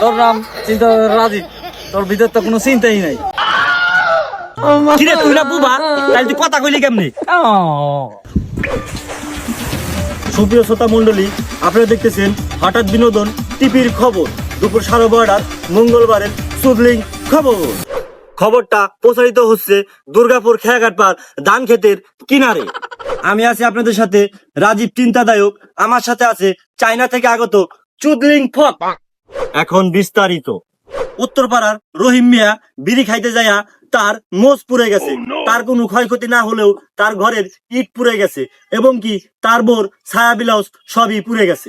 তোর নাম চিন্তা রাজীব তোর ভিতর তো কোনো চিন্তাই নাই। সুপ্রিয় শ্রোতা মন্ডলী আপনারা দেখতেছেন হঠাৎ বিনোদন টিভির খবর। দুপুর সাড়ে বারোটার মঙ্গলবারের সুদলিং খবর। খবরটা প্রচারিত হচ্ছে দুর্গাপুর খেয়াঘাট পার ধান ক্ষেতের কিনারে। আমি আছি আপনাদের সাথে রাজীব চিন্তাদায়ক। আমার সাথে আছে চায়না থেকে আগত চুদলিং ফক। এখন বিস্তারিত। উত্তরপাড়ার রহিম মিয়া বিড়ি খাইতে যাইয়া তার মোজ পুড়ে গেছে। তার কোনো ক্ষয়ক্ষতি না হলেও তার ঘরের ইট পুড়ে গেছে এবং কি তার বোর ছায়া ব্লাউজ সবই পুড়ে গেছে।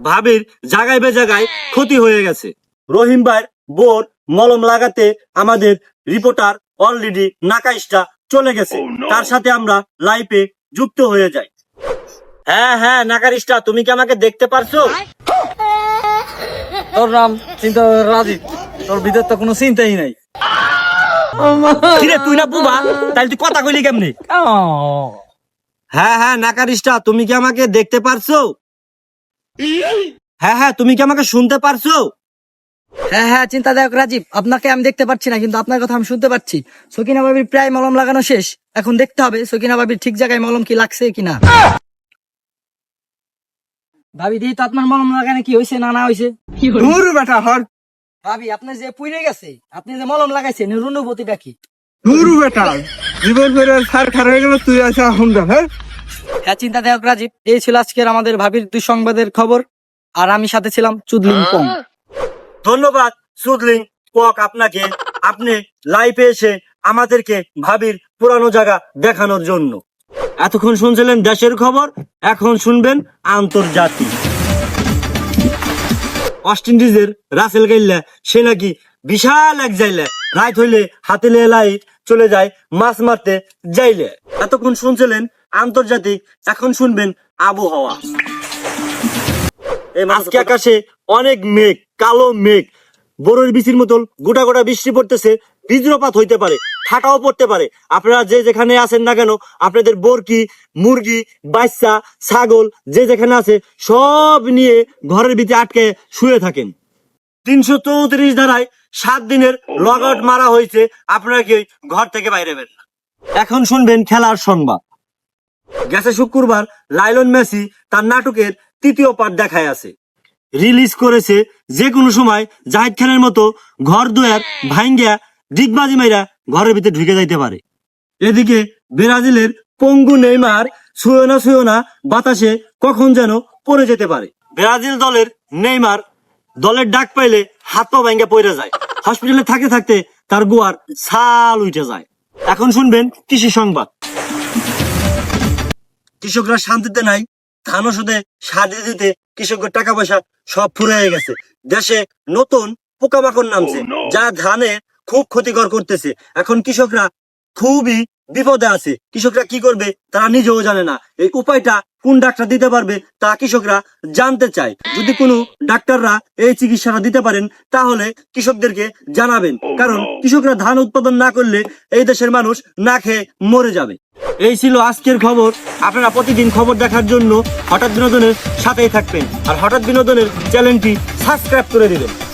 ভাবির জায়গায় বে জায়গায় ক্ষতি হয়ে গেছে। রহিম ভাইয়ের বোর মলম লাগাতে আমাদের রিপোর্টার অলরেডি নাকাইশটা চলে গেছে। তার সাথে আমরা লাইভে যুক্ত হয়ে যাই। হ্যাঁ হ্যাঁ নাকারিস্টা তুমি কি আমাকে দেখতে পারছ? তোর নাম চিন্তা রাজীব তোর ভিতর তো কোনো চিন্তাই নাই। কিরে তুই না বুবা? তাহলে তুই কথা কইলি কেমনি? হ্যাঁ হ্যাঁ নাকারিস্টা তুমি কি আমাকে দেখতে পারছ? হ্যাঁ হ্যাঁ তুমি কি আমাকে শুনতে পারছ? হ্যাঁ হ্যাঁ চিন্তা চিন্তাদায়ক রাজীব আপনাকে আমি দেখতে পাচ্ছি না কিন্তু আপনার কথা আমি শুনতে পাচ্ছি সকিনা বাবির প্রায় মলম লাগানো শেষ। এখন দেখতে হবে সকিনা বাবির ঠিক জায়গায় মলম কি লাগছে কিনা। ভাবি দিই তো আপনার মলম লাগানো কি হয়েছে না না হয়েছে দূর বেটা হর। ভাবি আপনার যে পুড়ে গেছে আপনি যে মলম লাগাইছেন এর অনুভূতিটা কি? দূর বেটা জীবন বেড়ে সার খার হয়ে গেল তুই আসা হুন্ডা হ্যাঁ? হ্যাঁ চিন্তাদায়ক রাজীব এই ছিল আজকের আমাদের ভাবির দুঃসংবাদের খবর। আর আমি সাথে ছিলাম চুদলিং পং। ধন্যবাদ সুদলিং কক আপনাকে। আপনি লাইভে এসে আমাদেরকে ভাবির পুরানো জায়গা দেখানোর জন্য। এতক্ষণ শুনছিলেন দেশের খবর এখন শুনবেন আন্তর্জাতিক। ওয়েস্ট ইন্ডিজের রাসেল গাইল্লা সে নাকি বিশাল এক যাইলে রাত হইলে হাতে লাইট চলে যায় মাছ মারতে যাইলে এতক্ষণ শুনছিলেন আন্তর্জাতিক এখন শুনবেন আবহাওয়া। এই আজকে আকাশে অনেক মেঘ কালো মেঘ। বড়ের বিচির মতন গোটা গোটা বৃষ্টি পড়তেছে বীজ্রপাত হইতে পারে ঠাটাও পড়তে পারে। আপনারা যে যেখানে আছেন না কেন, আপনাদের বরকি, মুরগি, বাচ্চা, ছাগল, যে যেখানে আছে, সব নিয়ে ঘরের ভিতরে আটকে শুয়ে থাকেন। তিনশো চৌত্রিশ ধারায় সাত দিনের লগ মারা হয়েছে, আপনারা কি ঘর থেকে বাইরে বের? এখন শুনবেন খেলার সংবাদ। গেছে শুক্রবার লাইলন মেসি তার নাটকের তৃতীয় পার্ট দেখায় আছে। রিলিজ করেছে যে কোনো সময় জাহিদ খানের মতো ঘর দুয়ার ভাঙ্গিয়া ডিগবাজি মাইরা ঘরের ভিতরে ঢুকে যাইতে পারে। এদিকে ব্রাজিলের পঙ্গু নেইমার ছুঁয়ো না ছুঁয়ো না বাতাসে কখন যেন পড়ে যেতে পারে। ব্রাজিল দলের নেইমার দলের ডাক পাইলে হাত পা ভাঙ্গা পড়ে যায়। হসপিটালে থাকতে থাকতে তার গোয়ার ছাল উঠে যায়। এখন শুনবেন কৃষি সংবাদ। কৃষকরা শান্তিতে নাই ধান ওষুধে সার দিতে দিতে কৃষকের টাকা পয়সা সব ফুরে গেছে। দেশে নতুন পোকামাকড় নামছে যা ধানে খুব ক্ষতিকর করতেছে। এখন কৃষকরা খুবই বিপদে আছে। কৃষকরা কি করবে? তারা নিজেও জানে না। এই উপায়টা কোন ডাক্তার দিতে পারবে তা কৃষকরা জানতে চায়। যদি কোনো ডাক্তাররা এই চিকিৎসাটা দিতে পারেন তাহলে কৃষকদেরকে জানাবেন। কারণ কৃষকরা ধান উৎপাদন না করলে এই দেশের মানুষ না খেয়ে মরে যাবে। এই ছিল আজকের খবর। আপনারা প্রতিদিন খবর দেখার জন্য হঠাৎ বিনোদনের সাথেই থাকবেন। আর হঠাৎ বিনোদনের চ্যানেলটি সাবস্ক্রাইব করে দিবেন।